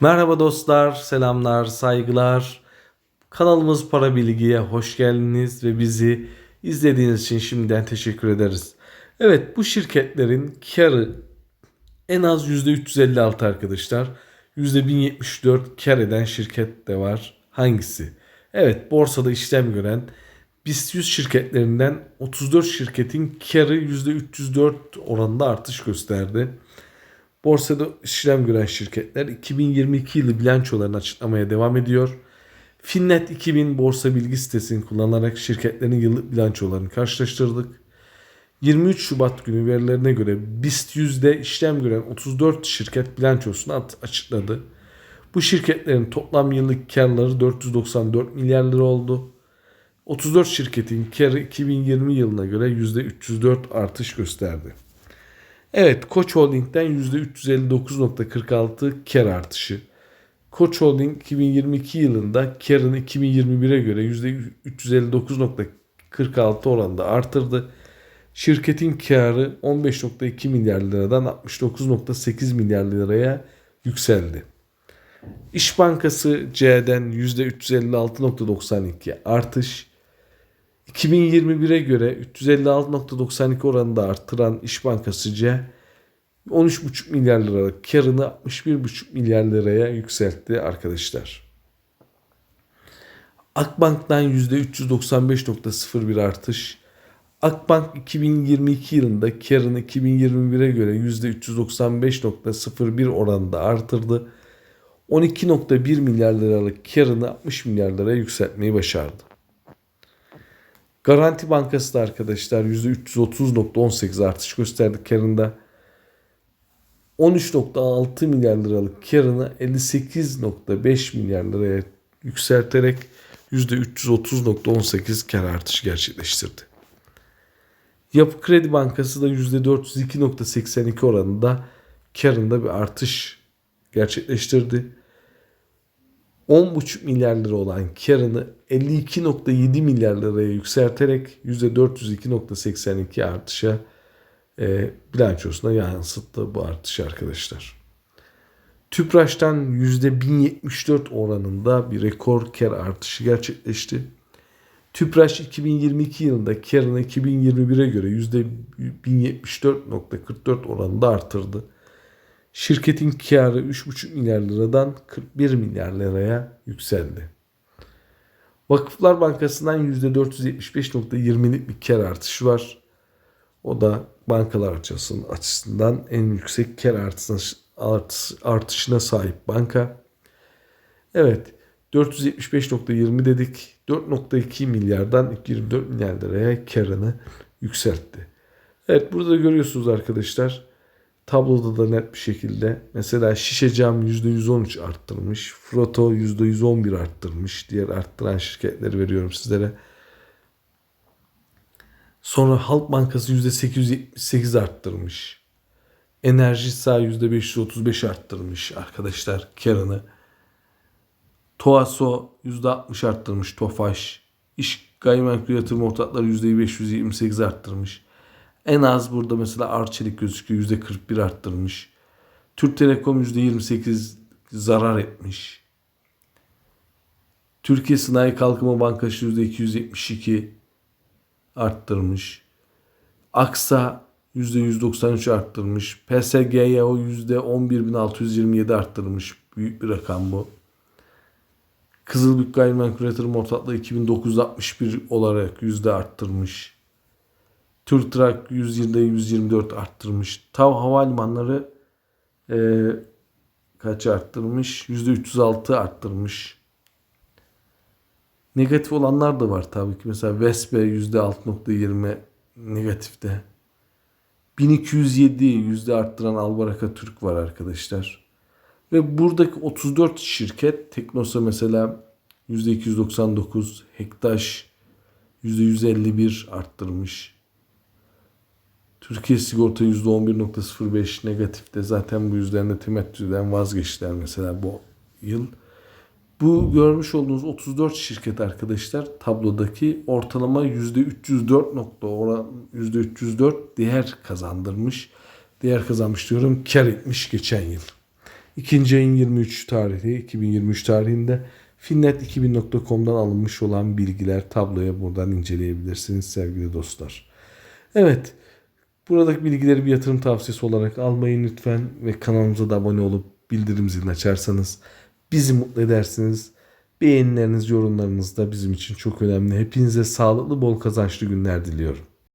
Merhaba dostlar, selamlar, saygılar. Kanalımız Para Bilgi'ye hoş geldiniz ve bizi izlediğiniz için şimdiden teşekkür ederiz. Evet bu şirketlerin karı en az %356 arkadaşlar. %1074 kar eden şirket de var. Hangisi? Evet borsada işlem gören BIST 100 şirketlerinden 34 şirketin karı %304 oranında artış gösterdi. Borsada işlem gören şirketler 2022 yılı bilançolarını açıklamaya devam ediyor. Finnet 2000 borsa bilgi sitesini kullanarak şirketlerin yıllık bilançolarını karşılaştırdık. 23 Şubat günü verilerine göre BIST 100'de işlem gören 34 şirket bilançosunu açıkladı. Bu şirketlerin toplam yıllık karları 494 milyar lira oldu. 34 şirketin karı 2020 yılına göre %304 artış gösterdi. Evet Koç Holding'den %359.46 kar artışı. Koç Holding 2022 yılında karını 2021'e göre %359.46 oranında artırdı. Şirketin karı 15.2 milyar liradan 69.8 milyar liraya yükseldi. İş Bankası C'den %356.92 artış. 2021'e göre 356.92 oranında artıran İş Bankası C 13,5 milyar liralık karını 61,5 milyar liraya yükseltti arkadaşlar. Akbank'tan %395.01 artış. Akbank 2022 yılında karını 2021'e göre %395.01 oranında artırdı. 12.1 milyar liralık karını 60 milyar liraya yükseltmeyi başardı. Garanti Bankası da arkadaşlar %330.18 artış gösterdi karında. 13.6 milyar liralık karını 58.5 milyar liraya yükselterek %330.18 kar artışı gerçekleştirdi. Yapı Kredi Bankası da %402.82 oranında karında bir artış gerçekleştirdi. 10,5 milyar lira olan karını 52.7 milyar liraya yükselterek %402.82 artışa e, bilançosuna yansıttı bu artış arkadaşlar. Tüpraş'tan %1074 oranında bir rekor kar artışı gerçekleşti. Tüpraş 2022 yılında karını 2021'e göre %1074.44 oranında artırdı. Şirketin karı 3,5 milyar liradan 41 milyar liraya yükseldi. Vakıflar Bankası'ndan %475.20'lik bir kar artışı var. O da bankalar açısından, açısından en yüksek kar artışına, artışına sahip banka. Evet 475.20 dedik. 4.2 milyardan 24 milyar liraya karını yükseltti. Evet burada görüyorsunuz arkadaşlar. Tabloda da net bir şekilde mesela şişe cam %113 arttırmış. Froto %111 arttırmış. Diğer arttıran şirketleri veriyorum sizlere. Sonra Halk Bankası %878 arttırmış. Enerji sağ %535 arttırmış arkadaşlar karını. Toaso %60 arttırmış Tofaş. İş gayrimenkul yatırım ortakları %528 arttırmış. En az burada mesela Arçelik gözüküyor %41 arttırmış. Türk Telekom %28 zarar etmiş. Türkiye Sanayi Kalkınma Bankası %272 arttırmış. Aksa %193 arttırmış. PSGYO %11.627 arttırmış. Büyük bir rakam bu. Kızılbük Gayrimenkul Yatırım Ortaklığı 2961 olarak yüzde arttırmış. Türktrak yüzde 124 arttırmış. Tav Havalimanları e, kaç arttırmış? Yüzde 306 arttırmış. Negatif olanlar da var tabii ki. Mesela Vespe yüzde 6.20 negatifte. 1207 yüzde arttıran Albaraka Türk var arkadaşlar. Ve buradaki 34 şirket Teknosa mesela %299, Hektaş %151 arttırmış. Türkiye Sigorta %11.05 negatifte. Zaten bu yüzden de temettüden vazgeçtiler mesela bu yıl. Bu görmüş olduğunuz 34 şirket arkadaşlar tablodaki ortalama %304 nokta oran %304 değer kazandırmış. Değer kazanmış diyorum kar etmiş geçen yıl. İkinci ayın 23 tarihi 2023 tarihinde finnet2000.com'dan alınmış olan bilgiler tabloya buradan inceleyebilirsiniz sevgili dostlar. Evet buradaki bilgileri bir yatırım tavsiyesi olarak almayın lütfen ve kanalımıza da abone olup bildirim zilini açarsanız bizi mutlu edersiniz. Beğenileriniz, yorumlarınız da bizim için çok önemli. Hepinize sağlıklı, bol kazançlı günler diliyorum.